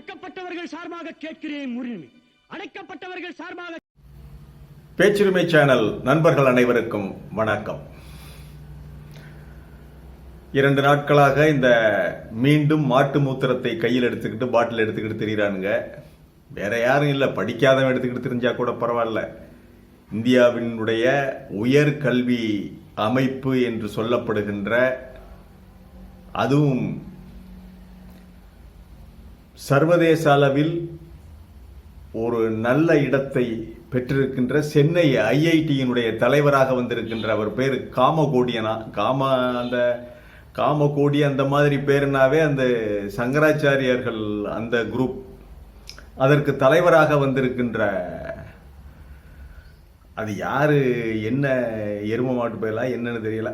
ஒடுக்கப்பட்டவர்கள் சார்பாக கேட்கிறேன் உரிமை அடைக்கப்பட்டவர்கள் சார்பாக பேச்சுரிமை சேனல் நண்பர்கள் அனைவருக்கும் வணக்கம். இரண்டு நாட்களாக இந்த மீண்டும் மாட்டு மூத்திரத்தை கையில் எடுத்துக்கிட்டு பாட்டில் எடுத்துக்கிட்டு திரியிறானுங்க. வேற யாரும் இல்லை படிக்காதவன் எடுத்துக்கிட்டு தெரிஞ்சா கூட பரவாயில்ல. இந்தியாவினுடைய உயர் கல்வி அமைப்பு என்று சொல்லப்படுகின்ற அதுவும் சர்வதேச அளவில் ஒரு நல்ல இடத்தை பெற்றிருக்கின்ற சென்னை ஐஐடியினுடைய தலைவராக வந்திருக்கின்ற அவர் பேர் காமகோடியனா காம அந்த காமகோடி அந்த மாதிரி பேருனாவே அந்த சங்கராச்சாரியார்கள் அந்த குரூப் அதற்கு தலைவராக வந்திருக்கின்ற அது யாரு என்ன எரும மாட்டு போயலாம் என்னன்னு தெரியல.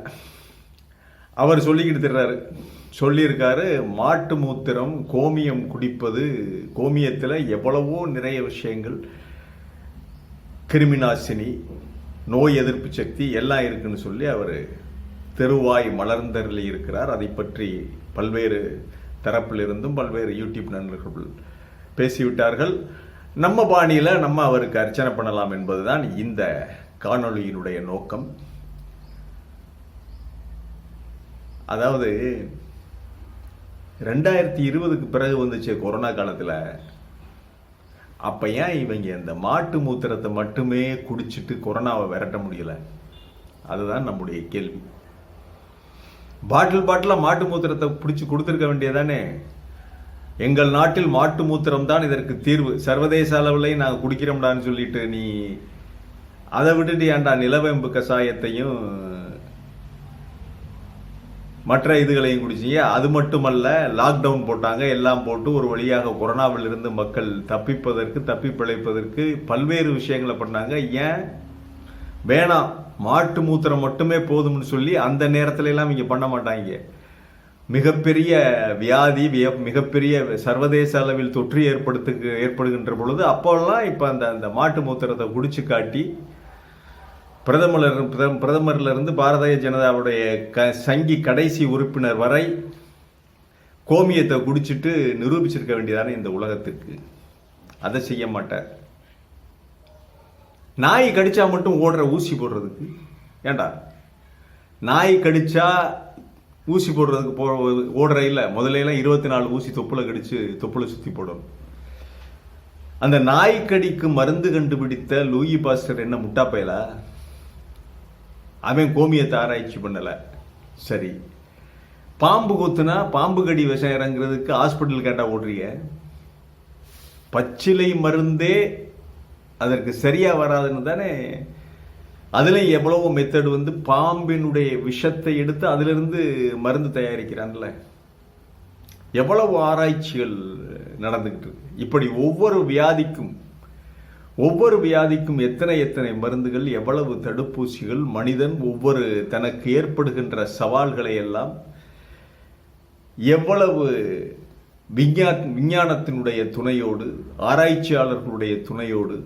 அவர் சொல்லிக்கிட்டு தர்றாரு. சொல்லியிருக்காரு மாட்டு மூத்திரம் கோமியம் குடிப்பது கோமியத்தில் எவ்வளவோ நிறைய விஷயங்கள். கிருமிநாசினி நோய் எதிர்ப்பு சக்தி எல்லாம் இருக்குன்னு சொல்லி அவர் தெருவாய் மலர்ந்தரில் இருக்கிறார். அதை பற்றி பல்வேறு தரப்பிலிருந்தும் பல்வேறு யூடியூப் நண்பர்கள் பேசிவிட்டார்கள். நம்ம பாணியில் நம்ம அவருக்கு அர்ச்சனை பண்ணலாம் என்பதுதான் இந்த காணொளியினுடைய நோக்கம். அதாவது ரெண்டாயிரத்தி இருபதுக்கு பிறகு வந்துச்சு கொரோனா காலத்தில். அப்போ ஏன் இவங்க இந்த மாட்டு மூத்திரத்தை மட்டுமே குடிச்சிட்டு கொரோனாவை விரட்ட முடியல? அதுதான் நம்முடைய கேள்வி. பாட்டில் பாட்டிலாக மாட்டு மூத்திரத்தை பிடிச்சி கொடுத்துருக்க வேண்டியதானே? எங்கள் நாட்டில் மாட்டு மூத்திரம் தான் இதற்கு தீர்வு. சர்வதேச அளவில் நாங்கள் குடிக்கிறோம்டான்னு சொல்லிட்டு நீ அதை விட்டுட்டு ஏன்டா நிலவேம்பு கஷாயத்தையும் மற்ற இதுகளையும் குடிச்சிங்க. அது மட்டுமல்ல லாக்டவுன் போட்டாங்க. எல்லாம் போட்டு ஒரு வழியாக கொரோனாவில் இருந்து மக்கள் தப்பிப்பதற்கு தப்பி பிழைப்பதற்கு பல்வேறு விஷயங்களை பண்ணாங்க. ஏன்? வேணாம். மாட்டு மூத்திரம் மட்டுமே போதும்னு சொல்லி அந்த நேரத்துல எல்லாம் இங்கே பண்ண மாட்டாங்க. மிகப்பெரிய வியாதி மிகப்பெரிய சர்வதேச அளவில் தொற்று ஏற்படுத்து ஏற்படுகின்ற பொழுது அப்போல்லாம் இப்போ அந்த அந்த மாட்டு மூத்திரத்தை குடிச்சு காட்டி பிரதமர் பிரதமரிலிருந்து பிரதமர்ல இருந்து பாரதிய ஜனதாவுடைய க சங்கி கடைசி உறுப்பினர் வரை கோமியத்தை குடிச்சிட்டு நிரூபிச்சிருக்க வேண்டியதானே இந்த உலகத்துக்கு. அதை செய்ய மாட்டார். நாய் கடிச்சா மட்டும் ஓடுற ஊசி போடுறதுக்கு. ஏண்டா? நாய் கடிச்சா ஊசி போடுறதுக்கு போ ஓடுற இல்லை. முதலையெல்லாம் இருபத்தி நாலு ஊசி தொப்புல கடிச்சு தொப்புல சுற்றி போடணும் அந்த நாய் கடிக்கு மருந்து கண்டுபிடித்த லூயி பாஸ்டர் என்ன முட்டாப்பையலா? அவன் கோமியத்தை ஆராய்ச்சி பண்ணலை. சரி. பாம்பு கொத்துனா பாம்பு கடி விஷம் இறங்குறதுக்கு ஹாஸ்பிட்டல் கேட்டால் ஓடுறீங்க பச்சிலை மருந்தே அதற்கு சரியாக வராதுன்னு தானே? அதில் எவ்வளவோ மெத்தட் வந்து பாம்பினுடைய விஷத்தை எடுத்து அதிலிருந்து மருந்து தயாரிக்கிறான்ல. எவ்வளவு ஆராய்ச்சிகள் நடந்துக்கிட்டு இருக்கு. இப்படி ஒவ்வொரு வியாதிக்கும் ஒவ்வொரு வியாதிக்கும் எத்தனை எத்தனை மருந்துகள் எவ்வளவு தடுப்பூசிகள் மனிதன் ஒவ்வொரு தனக்கு ஏற்படுகின்ற சவால்களை எல்லாம் எவ்வளவு விஞ்ஞா விஞ்ஞானத்தினுடைய துணையோடு ஆராய்ச்சியாளர்களுடைய துணையோடு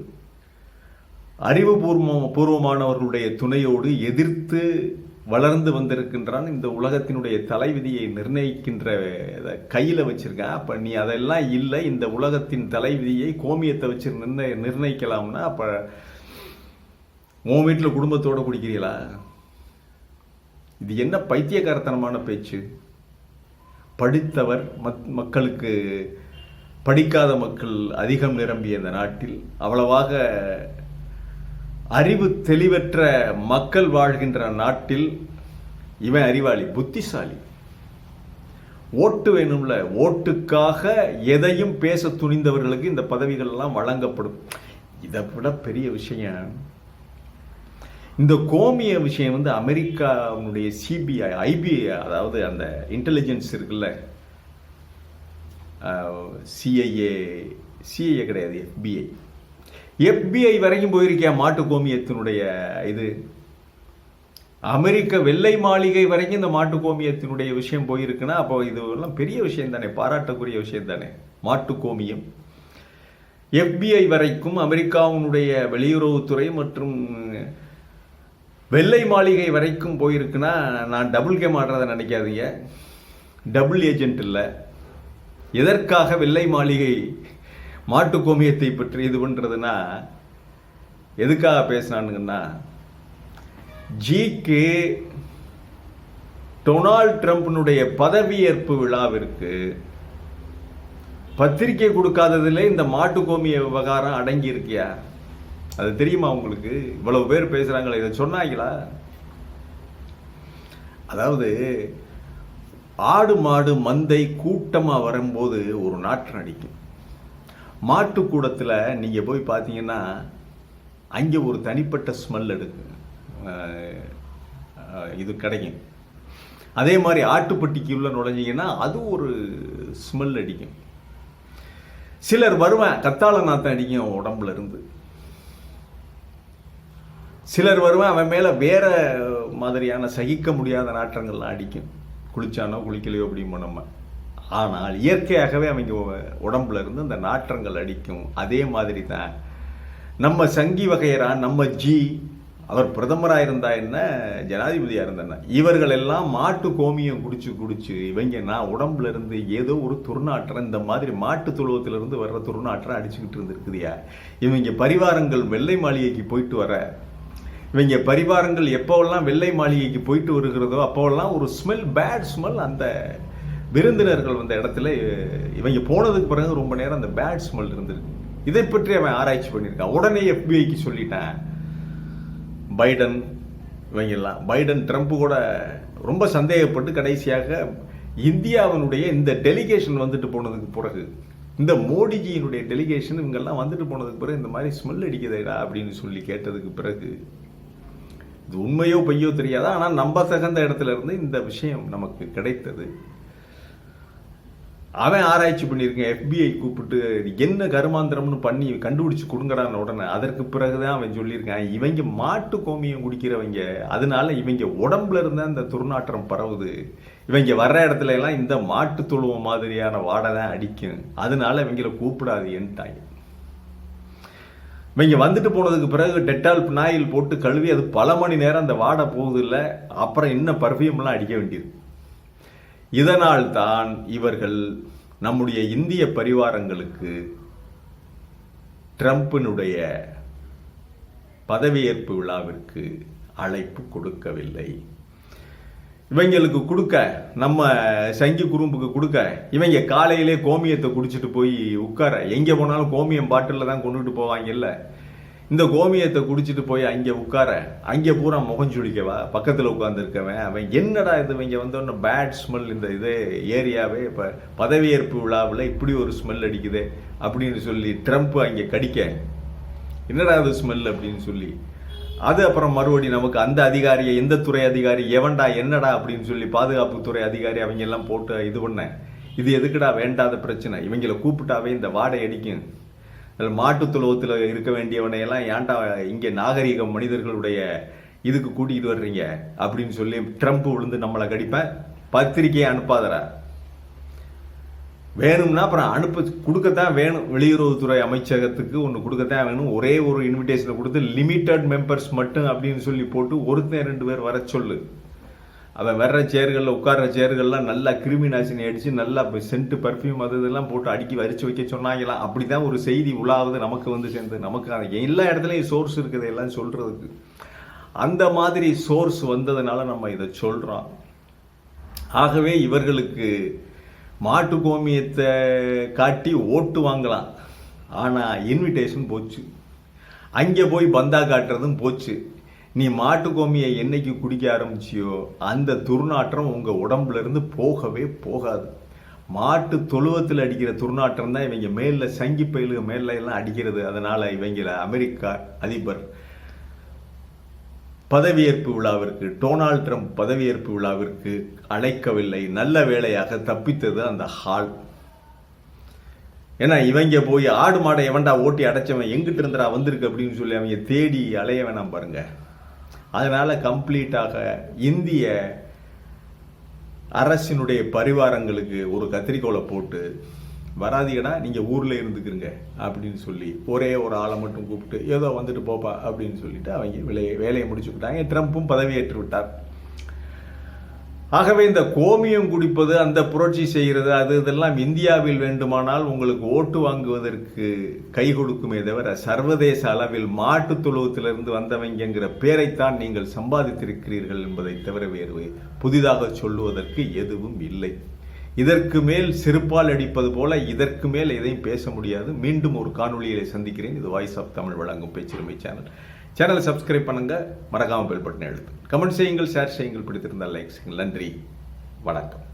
அறிவுபூர்வ பூர்வமானவர்களுடைய துணையோடு எதிர்த்து வளர்ந்து வந்திருக்கின்றான். இந்த உலகத்தினுடைய தலைவிதியை நிர்ணயிக்கின்ற கையில் வச்சுருக்கேன் அப்போ நீ அதெல்லாம் இல்லை. இந்த உலகத்தின் தலைவிதியை கோமியத்தை வச்சு நிர்ணய நிர்ணயிக்கலாம்னா அப்போ உன் வீட்டில் குடும்பத்தோடு குடிக்கிறீங்களா இது என்ன பைத்தியக்காரத்தனமான பேச்சு? படித்தவர் மக் மக்களுக்கு படிக்காத மக்கள் அதிகம் நிரம்பிய இந்த நாட்டில் அவ்வளவாக அறிவு தெளிவற்ற மக்கள் வாழ்கின்ற நாட்டில் இவன் அறிவாளி புத்திசாலி. ஓட்டு வேணும்ல ஓட்டுக்காக எதையும் பேச துணிந்தவர்களுக்கு இந்த பதவிகள்லாம் வழங்கப்படும். இதை விட பெரிய விஷயம் இந்த கோமிய விஷயம் வந்து அமெரிக்காவுடைய சிபிஐ ஐபிஐ அதாவது அந்த இன்டெலிஜென்ஸ் இருக்குல்ல சிஐஏ சிஐஏ கிடையாது எஃபிஐ எஃபிஐ வரைக்கும் போயிருக்கியா மாட்டு கோமியத்தினுடைய இது? அமெரிக்க வெள்ளை மாளிகை வரைக்கும் இந்த மாட்டு கோமியத்தினுடைய விஷயம் போயிருக்குன்னா அப்போ இது எல்லாம் பெரிய விஷயம் தானே பாராட்டக்கூடிய விஷயம் தானே மாட்டு கோமியம் எஃபிஐ வரைக்கும் அமெரிக்காவினுடைய வெளியுறவுத்துறை மற்றும் வெள்ளை மாளிகை வரைக்கும் போயிருக்குன்னா நான் டபுள் கேம் ஆடுறதை நினைக்காதீங்க. டபுள் ஏஜென்ட் இல்லை. எதற்காக வெள்ளை மாளிகை மாட்டு கோமியத்தை பற்றி இது பண்றதுன்னா எதுக்காக பேசினானுங்கன்னா ஜிக்கு டொனால்ட் ட்ரம்ப்னுடைய பதவியேற்பு விழாவிற்கு பத்திரிக்கை கொடுக்காததுல இந்த மாட்டு கோமிய விவகாரம் அடங்கி இருக்கியா அது தெரியுமா உங்களுக்கு? இவ்வளவு பேர் பேசுறாங்களே இதை சொன்னாங்களா? அதாவது ஆடு மாடு மந்தை கூட்டமா வரும்போது ஒரு நாற்றம் அடிக்கும். மாட்டு நீங்கள் போய் பார்த்தீங்கன்னா அங்கே ஒரு தனிப்பட்ட ஸ்மெல் எடுக்கும் இது கிடைக்கும். அதே மாதிரி ஆட்டுப்பட்டிக்கு நுழைஞ்சிங்கன்னா அது ஒரு ஸ்மெல் அடிக்கும். சிலர் வருவேன் கத்தாழ நாத்தம் அடிக்கும் உடம்புல இருந்து. சிலர் வருவேன் அவன் மேலே வேற மாதிரியான சகிக்க முடியாத நாற்றங்கள்லாம் அடிக்கும். குளிச்சானோ குளிக்கலையோ அப்படிமோ நம்ம. ஆனால் இயற்கையாகவே அவங்க உடம்புல இருந்து அந்த நாற்றங்கள் அடிக்கும். அதே மாதிரி தான் நம்ம சங்கி வகையரா நம்ம ஜி அவர் பிரதமராக இருந்தா என்ன ஜனாதிபதியாக இருந்தா இவர்கள் எல்லாம் மாட்டு கோமியம் குடிச்சு குடிச்சு இவங்க நான் உடம்புல இருந்து ஏதோ ஒரு துர்நாற்றம் இந்த மாதிரி மாட்டு தொழுவத்துல வர்ற துர்நாற்றம் அடிச்சுக்கிட்டு இருந்திருக்குதுயா. இவங்க பரிவாரங்கள் வெள்ளை மாளிகைக்கு போயிட்டு வர இவங்க பரிவாரங்கள் எப்போவெல்லாம் வெள்ளை மாளிகைக்கு போயிட்டு வருகிறதோ அப்போவெல்லாம் ஒரு ஸ்மெல் பேட் ஸ்மெல் அந்த விருந்தினர்கள் வந்த இடத்துல இவங்க போனதுக்கு பிறகு ரொம்ப நேரம் அந்த பேட் ஸ்மெல் இருந்திருக்கு. இதை பற்றி அவன் ஆராய்ச்சி பண்ணியிருக்கான் உடனே எஃபிஐக்கு சொல்லிட்டான். பைடன் இவங்க எல்லாம். பைடன் ட்ரம்ப் கூட ரொம்ப சந்தேகப்பட்டு கடைசியாக இந்தியாவினுடைய இந்த டெலிகேஷன் வந்துட்டு போனதுக்கு பிறகு இந்த மோடிஜியினுடைய டெலிகேஷன் இவங்கெல்லாம் வந்துட்டு போனதுக்கு பிறகு இந்த மாதிரி ஸ்மெல் அடிக்குதேடா அப்படின்னு சொல்லி கேட்டதுக்கு பிறகு இது உண்மையோ பொய்யோ தெரியாதா? ஆனால் நம்ப தகுந்த இடத்துல இருந்து இந்த விஷயம் நமக்கு கிடைத்தது. அவன் ஆராய்ச்சி பண்ணியிருக்கேன் எஃபிஐ கூப்பிட்டு என்ன கருமாந்திரம்னு பண்ணி கண்டுபிடிச்சு கொடுங்கடான உடனே. அதற்கு பிறகுதான் அவன் சொல்லியிருக்கான் இவங்க மாட்டு கோமியம் குடிக்கிறவங்க அதனால இவங்க உடம்புல இருந்தா இந்த துர்நாற்றம் பரவுது. இவங்க வர்ற இடத்துல எல்லாம் இந்த மாட்டு துழுவம் மாதிரியான வாடை தான் அடிக்கும். அதனால இவங்களை கூப்பிடாது என்ட்டாங்க இவங்க வந்துட்டு போனதுக்கு பிறகு டெட்டால் நாயில் போட்டு கழுவி அது பல மணி நேரம் அந்த வாடை போகுது இல்லை அப்புறம் இன்னும் பர்ஃபியூம்லாம் அடிக்க வேண்டியது இதனால் தான் இவர்கள் நம்முடைய இந்திய பரிவாரங்களுக்கு ட்ரம்பினுடைய பதவியேற்பு விழாவிற்கு அழைப்பு கொடுக்கவில்லை. இவங்களுக்கு கொடுக்க நம்ம சங்கி குறும்புக்கு கொடுக்க இவங்க காலையிலே கோமியத்தை குடிச்சிட்டு போய் உட்கார எங்கே போனாலும் கோமியம் பாட்டிலில் தான் கொண்டுகிட்டு போவாங்கல்ல. இந்த கோமியத்தை குடிச்சிட்டு போய் அங்கே உட்கார அங்கே பூரா முகஞ்சுடிக்கவா பக்கத்தில் உட்காந்துருக்கவன் அவன் என்னடா இது இவங்க வந்தோடனே பேட் ஸ்மெல் இந்த இது ஏரியாவே இப்போ பதவியேற்பு விழாவில் இப்படி ஒரு ஸ்மெல் அடிக்குது அப்படின்னு சொல்லி ட்ரம்ப் அங்கே கடிக்க என்னடா அது ஸ்மெல் அப்படின்னு சொல்லி. அது அப்புறம் மறுபடி நமக்கு அந்த அதிகாரியை எந்த துறை அதிகாரி எவன்டா என்னடா அப்படின்னு சொல்லி பாதுகாப்புத்துறை அதிகாரி அவங்க எல்லாம் போட்டு இது பண்ண. இது எதுக்குடா வேண்டாத பிரச்சனை. இவங்களை கூப்பிட்டாவே இந்த வாடை அடிக்கும். அதில் மாட்டுத் இருக்க வேண்டியவனை எல்லாம் ஏன்டா இங்கே நாகரிக மனிதர்களுடைய இதுக்கு கூட்டிகிட்டு வர்றீங்க? அப்படின்னு சொல்லி ட்ரம்ப் விழுந்து நம்மளை கடிப்பேன் பத்திரிக்கையை அனுப்பாதடா. வேணும்னா அப்புறம் அனுப்ப கொடுக்கத்தான் வேணும். வெளியுறவுத்துறை அமைச்சகத்துக்கு ஒன்று கொடுக்கத்தான் வேணும். ஒரே ஒரு இன்விடேஷனை கொடுத்து லிமிட்டட் மெம்பர்ஸ் மட்டும் அப்படின்னு சொல்லி போட்டு ஒருத்தன் ரெண்டு பேர் வர சொல்லு. அவன் வர்ற சேர்களில் உட்கார்ற சேர்கள்லாம் நல்லா கிருமி நாசினி அடித்து நல்லா சென்ட் பர்ஃப்யூம் அது இதெல்லாம் போட்டு அடுக்கி வரிச்சு வைக்க சொன்னாங்களாம் அப்படி தான் ஒரு செய்தி உலாவது நமக்கு வந்து சேர்ந்து நமக்கு எல்லா இடத்துலையும் சோர்ஸ் இருக்குது எல்லாம் சொல்கிறதுக்கு அந்த மாதிரி சோர்ஸ் வந்ததுனால நம்ம இதை சொல்கிறோம் ஆகவே இவர்களுக்கு மாட்டு கோமியத்தை காட்டி ஓட்டு வாங்கலாம். ஆனால் இன்விடேஷன் போச்சு. அங்கே போய் பந்தா காட்டுறதும் போச்சு. நீ மாட்டு கோமியை என்னைக்கு குடிக்க ஆரம்பிச்சியோ அந்த துர்நாற்றம் உங்கள் உடம்புலேருந்து போகவே போகாது. மாட்டு தொழுவத்தில் அடிக்கிற துர்நாற்றம் தான் இவங்க மேலில் சங்கி பயிலுக மேலே எல்லாம் அடிக்கிறது. அதனால் இவங்கள அமெரிக்கா அதிபர் பதவியேற்பு விழாவிற்கு டொனால்ட் ட்ரம்ப் பதவியேற்பு விழாவிற்கு அழைக்கவில்லை. நல்ல வேலையாக தப்பித்தது அந்த ஹால். ஏன்னா இவங்க போய் ஆடு மாடை எவன்டா ஓட்டி அடைச்சவன் எங்கிட்டு இருந்தடா வந்திருக்கு அப்படின்னு சொல்லி அவங்க தேடி அலைய வேணாம் பாருங்கள் அதனால் கம்ப்ளீட்டாக இந்திய அரசினுடைய பரிவாரங்களுக்கு ஒரு கத்திரிக்கோலை போட்டு வராதீங்கடா நீங்கள் ஊரில் இருந்துக்கிறங்க அப்படின்னு சொல்லி ஒரே ஒரு ஆளை மட்டும் கூப்பிட்டு ஏதோ வந்துட்டு போப்பா அப்படின்னு சொல்லிட்டு அவங்க வேலையை வேலையை முடிச்சுக்கிட்டாங்க ட்ரம்ப்பும் பதவியேற்று விட்டார். ஆகவே இந்த கோமியம் குடிப்பது அந்த புரட்சி செய்கிறது அது இதெல்லாம் இந்தியாவில் வேண்டுமானால் உங்களுக்கு ஓட்டு வாங்குவதற்கு கை கொடுக்குமே தவிர சர்வதேச அளவில் மாட்டு தொழுவத்திலிருந்து வந்தவங்கிற பேரைத்தான் நீங்கள் சம்பாதித்திருக்கிறீர்கள் என்பதை தவிர வேறு புதிதாக சொல்லுவதற்கு எதுவும் இல்லை. இதற்கு மேல் செருப்பால் அடிப்பது போல இதற்கு மேல் எதையும் பேச முடியாது. மீண்டும் ஒரு காணொளியிலே சந்திக்கிறேன். இது வாய்ஸ் ஆஃப் தமிழ் வழங்கும் பேச்சுரிமை சேனல். சேனலை சப்ஸ்கிரைப் பண்ணுங்க. மறக்காமல் பெல் பட்டனை எழுத்து கமெண்ட் செய்யுங்கள் ஷேர் செய்யுங்கள். பிடித்திருந்தால் லைக் செய்யுங்கள். நன்றி. வணக்கம்.